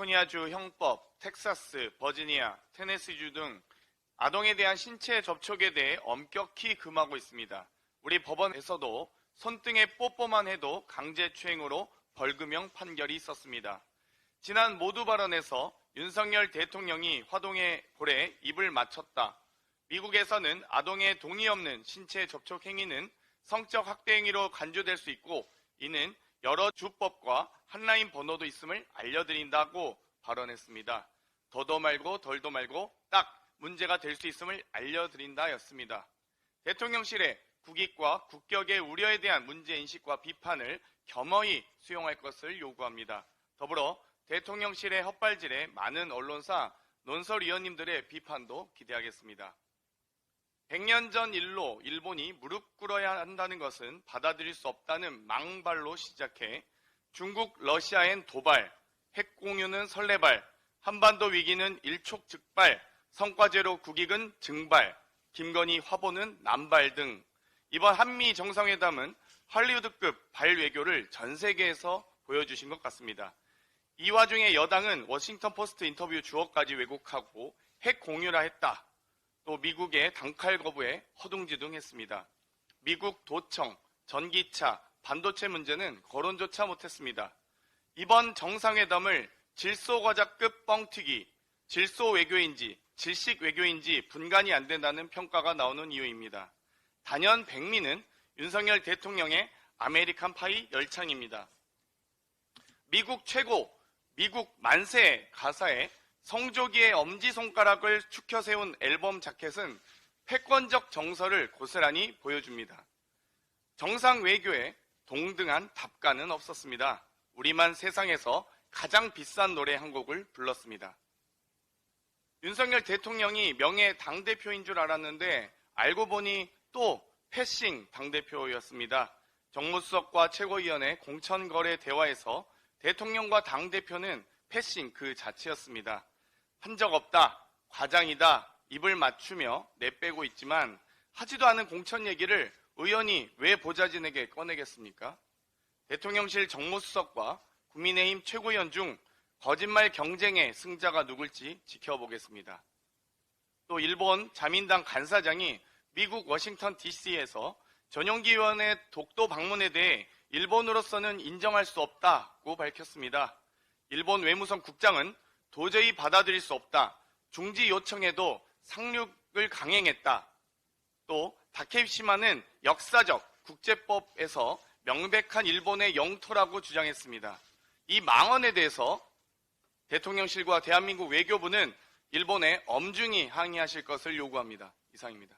캘리포니아주 형법, 텍사스, 버지니아, 테네시주 등 아동에 대한 신체 접촉에 대해 엄격히 금하고 있습니다. 우리 법원에서도 손등에 뽀뽀만 해도 강제추행으로 벌금형 판결이 있었습니다. 지난 모두 발언에서 윤석열 대통령이 화동의 볼에 입을 맞췄다. 미국에서는 아동의 동의 없는 신체 접촉 행위는 성적 학대 행위로 간주될 수 있고 이는 여러 주법과 한라인 번호도 있음을 알려드린다고 발언했습니다. 더도 말고 덜도 말고 딱 문제가 될 수 있음을 알려드린다였습니다. 대통령실에 국익과 국격의 우려에 대한 문제 인식과 비판을 겸허히 수용할 것을 요구합니다. 더불어 대통령실의 헛발질에 많은 언론사 논설위원님들의 비판도 기대하겠습니다. 100년 전 일로 일본이 무릎 꿇어야 한다는 것은 받아들일 수 없다는 망발로 시작해 중국, 러시아엔 도발, 핵 공유는 설레발, 한반도 위기는 일촉즉발, 성과제로 국익은 증발, 김건희 화보는 남발 등 이번 한미 정상회담은 할리우드급 발외교를 전 세계에서 보여주신 것 같습니다. 이 와중에 여당은 워싱턴 포스트 인터뷰 주어까지 왜곡하고 핵 공유라 했다. 또 미국의 단칼 거부에 허둥지둥했습니다. 미국 도청, 전기차, 반도체 문제는 거론조차 못했습니다. 이번 정상회담을 질소과자급 뻥튀기, 질소 외교인지 질식 외교인지 분간이 안 된다는 평가가 나오는 이유입니다. 단연 백미는 윤석열 대통령의 아메리칸 파이 열창입니다. 미국 최고, 미국 만세 가사에 성조기의 엄지손가락을 축혀 세운 앨범 자켓은 패권적 정서를 고스란히 보여줍니다. 정상 외교에 동등한 답가는 없었습니다. 우리만 세상에서 가장 비싼 노래 한 곡을 불렀습니다. 윤석열 대통령이 명예 당대표인 줄 알았는데 알고 보니 또 패싱 당대표였습니다. 정무수석과 최고위원회 공천거래 대화에서 대통령과 당대표는 패싱 그 자체였습니다. 한 적 없다, 과장이다, 입을 맞추며 내빼고 있지만 하지도 않은 공천 얘기를 의원이 왜 보좌진에게 꺼내겠습니까? 대통령실 정무수석과 국민의힘 최고위원 중 거짓말 경쟁의 승자가 누굴지 지켜보겠습니다. 또 일본 자민당 간사장이 미국 워싱턴 DC에서 전용기위원회 독도 방문에 대해 일본으로서는 인정할 수 없다고 밝혔습니다. 일본 외무성 국장은 도저히 받아들일 수 없다. 중지 요청에도 상륙을 강행했다. 또 다케시마는 역사적 국제법에서 명백한 일본의 영토라고 주장했습니다. 이 망언에 대해서 대통령실과 대한민국 외교부는 일본에 엄중히 항의하실 것을 요구합니다. 이상입니다.